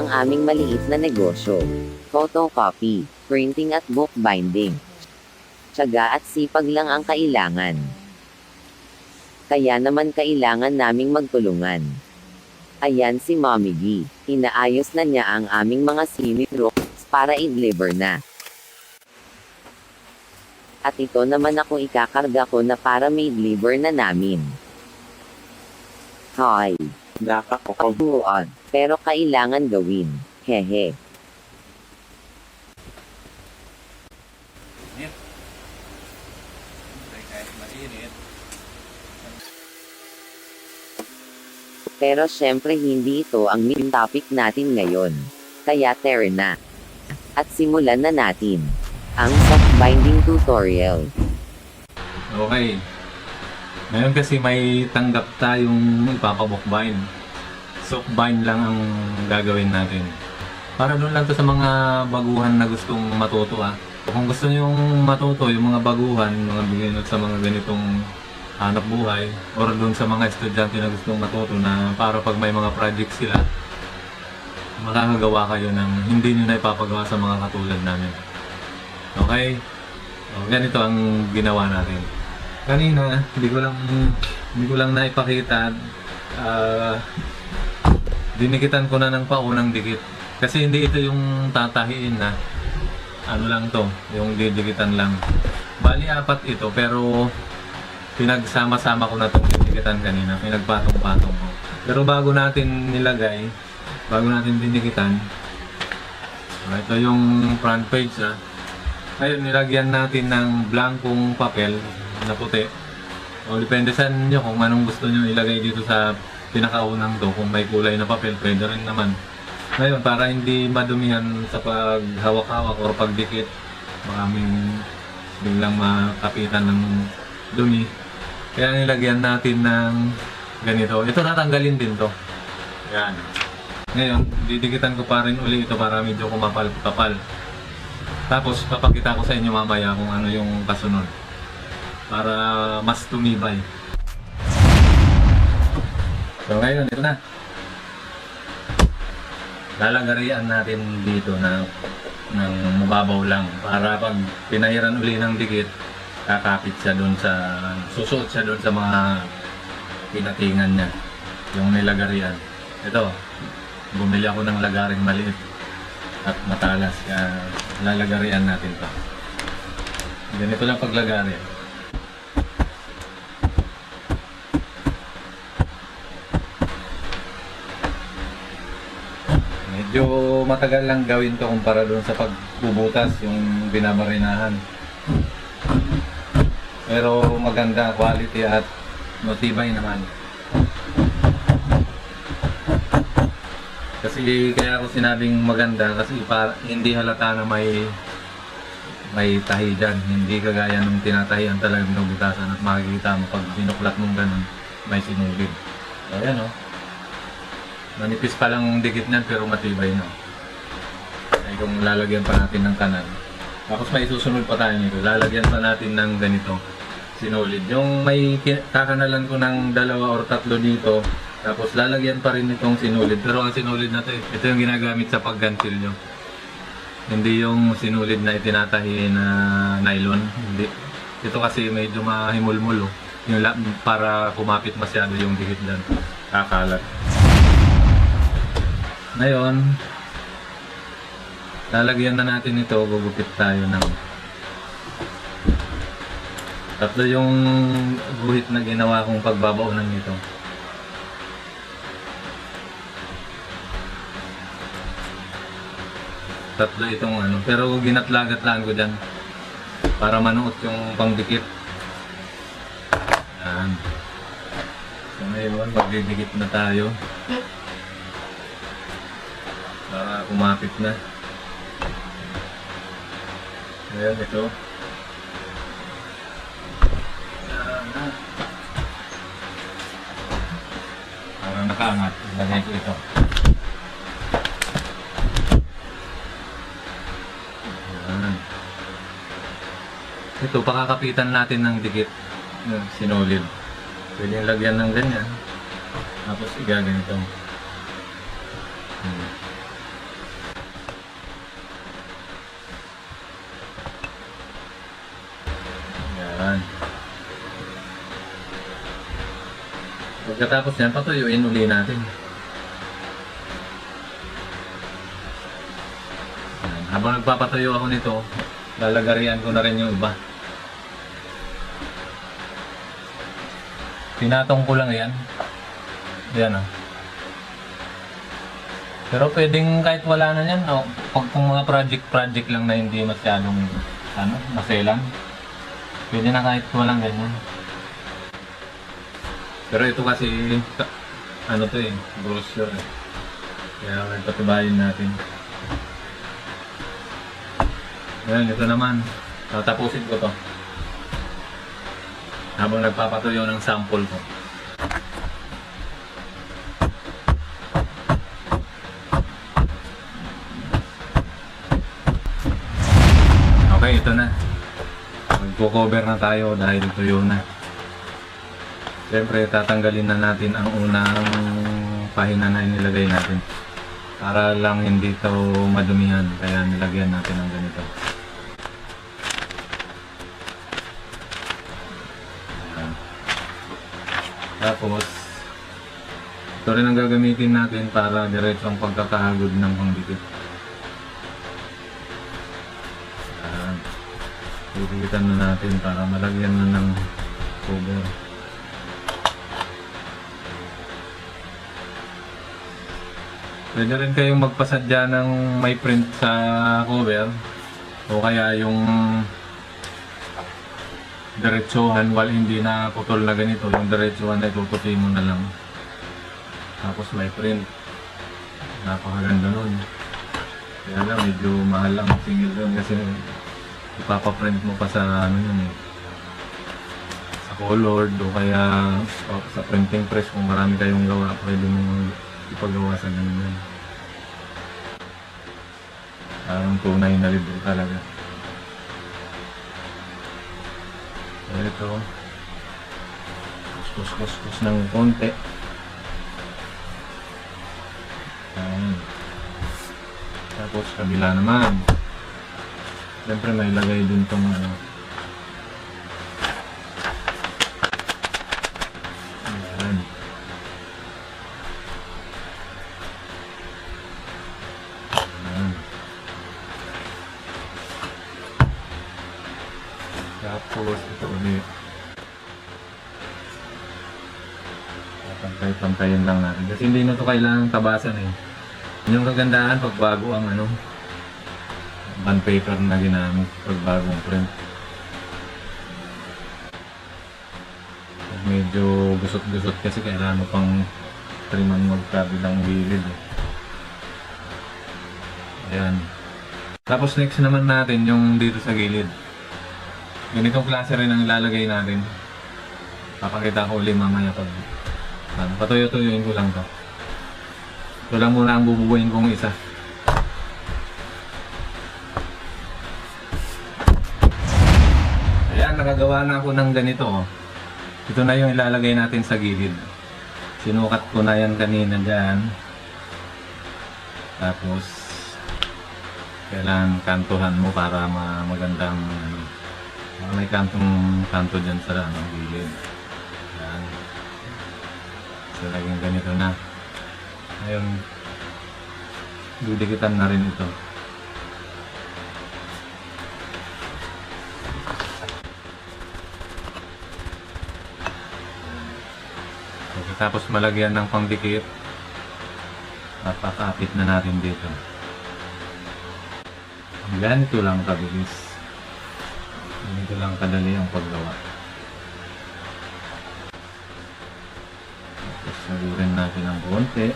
ang aming maliit na negosyo. Photocopy, printing at bookbinding. Tiyaga at sipag lang ang kailangan. Kaya naman kailangan naming magtulungan. Ayan si Mommy G. Inaayos na niya ang aming mga sinidrooks para i-deliver na. At ito naman ako ikakarga ko na para may deliver na namin. Hi. Nakakakuhaan. Pero kailangan gawin. Hehe. Pero syempre hindi ito ang main topic natin ngayon. Kaya tara na. At simulan na natin. Ang soft binding tutorial. Okay. Ngayon kasi may tanggap tayong ipapabukbind. Soft bind lang ang gagawin natin. Para doon lang to sa mga baguhan na gustong matuto ah. Kung gusto nyo matuto yung mga baguhan, mga bigyan sa mga ganitong hanap buhay, or doon sa mga estudyante na gustong matuto na para pag may mga project sila, makakagawa kayo ng hindi nyo na ipapagawa sa mga katulad namin. Okay? O, ganito ang ginawa natin. Kanina, hindi ko lang hindi ko lang naipakita ah dinikitan ko na ng paunang dikit. Kasi hindi ito yung tatahiin na ano lang to, yung didikitan lang. Bali apat ito pero pinagsama-sama ko na itong didikitan kanina, pinagpatong-patong ko. Pero bago natin nilagay, bago natin dinikitan, ah, ito yung front page ah. Ngayon, nilagyan natin ng blankong papel na puti. O depende sa inyo kung anong gusto nyo ilagay dito sa pinakaunang to. Kung may kulay na papel, pwede rin naman. Ngayon, para hindi madumihan sa paghawak-hawak o pagdikit, maraming biglang makapitan ng dumi. Kaya nilagyan natin ng ganito. Ito tatanggalin din to. Yan. Ngayon, didikitan ko pa rin uli ito para medyo kumapal-kapal. Tapos papakita ko sa inyo mamaya kung ano yung kasunod. Para mas tumibay. So ngayon, ito na. Lalagarian natin dito na ng mababaw lang para pag pinahiran uli ng dikit kakapit siya doon sa susuot siya doon sa mga pinatingan niya yung nilagarian ito bumili ako ng lagaring maliit at matalas kaya lalagarian natin to ganito lang paglagari medyo matagal lang gawin to kumpara doon sa pagbubutas yung binamarinahan pero maganda quality at matibay naman Kasi kaya ako sinabing maganda kasi para hindi halata na may may tahi dyan. Hindi kagaya nung tinatahian talaga binubutasan at makikita mo pag binuklat mong ganun, may sinugid. So, ayan o. Manipis pa lang ang dikit niyan pero matibay na. Ay kung lalagyan pa natin ng kanan. Tapos may susunod pa tayo nito. Lalagyan pa natin ng ganito. Sinulid. Yung may kakanalan ko ng dalawa or tatlo dito, tapos lalagyan pa rin itong sinulid. Pero ang sinulid na to, ito yung ginagamit sa paggantil nyo. Hindi yung sinulid na itinatahi na nylon. Hindi. Ito kasi medyo mahimulmul. Oh. Yung para kumapit masyado yung dikit dyan. Kakalat. Ngayon, lalagyan na natin ito. Gugupit tayo ng Tatlo yung guhit na ginawa kong pagbabaunan nito. Tatlo itong ano. Pero ginatlagat-laan ko dyan. Para manuot yung pangdikit. Yan. So ngayon, magdidikit na tayo. Para kumapit na. Ayan, ito. Yan na. Parang nakaangat. Lagay ko ito. Ayan. Ito, pakakapitan natin ng dikit. Sinulid. Pwede lagyan ng ganyan. Tapos igaganito. Hmm. Pagkatapos yan, patuyuin uli natin. Yan. Habang nagpapatuyo ako nito, lalagarian ko na rin yung iba. Tinatong ko lang yan. Yan ah. Pero pwedeng kahit wala na yan, oh, pag kung mga project-project lang na hindi masyadong ano, maselan, pwede na kahit walang ganyan. Pero ito kasi, ano to eh, brochure eh. Kaya nagpatibayin natin. Ngayon, ito naman. Tatapusin ko to. Habang nagpapatuyo ng sample ko. Okay, ito na. Magko-cover na tayo dahil tuyo na. Siyempre, tatanggalin na natin ang unang pahina na inilagay natin. Para lang hindi to madumihan, kaya nilagyan natin ng ganito. Tapos, ito rin ang gagamitin natin para diretso ang pagkakahagod ng pangdikit. Ayan. Pipigitan na natin para malagyan na ng cover. Pwede rin kayong magpasadya ng may print sa cover o kaya yung diretsuhan while hindi na putol na ganito yung diretsuhan ay puputi mo na lang. Tapos may print. Napakaganda nun. Kaya lang medyo mahal lang ang single yun kasi ipapaprint mo pa sa ano yun eh. Sa colored o kaya o sa printing press kung marami kayong gawa pwede mo ipagawa sa ganun parang tunay na libro talaga ito kuskus kuskus ng konti Ayan. tapos kabila naman siyempre may lagay din tong ano Ayan. Ito ulit. Pantay-pantayin lang natin. Kasi hindi na ito kailangang tabasan eh. Yun Yung kagandahan pag bago ang ano, bond paper na ginamit pag bagong print. Medyo gusot-gusot kasi kailangan mo pang triman magkabilang gilid eh. Ayan. Tapos next naman natin yung dito sa gilid. Ganitong klase rin ang ilalagay natin. Papakita ko ulit mamaya pag ano, patuyo-tuyuin ko lang to. Ito lang muna ang bububuin kong isa. Ayan, nakagawa na ako ng ganito. oh. Ito na yung ilalagay natin sa gilid. Sinukat ko na yan kanina dyan. Tapos, kailangan kantuhan mo para ma magandang ano, may kantong kanto dyan sa ano, gilid. Yan. So, laging ganito na. Ngayon, didikitan na rin ito. Pagkatapos malagyan ng pangdikit, papakapit na natin dito. Ganito lang kabilis. Ganito lang kadali ang paggawa. Tapos salurin natin ng konti.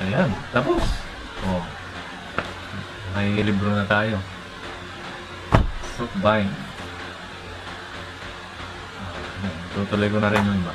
Ayan, tapos. Oh. May libro na tayo. Soft bind. Ah, Tutuloy ko na rin yung iba.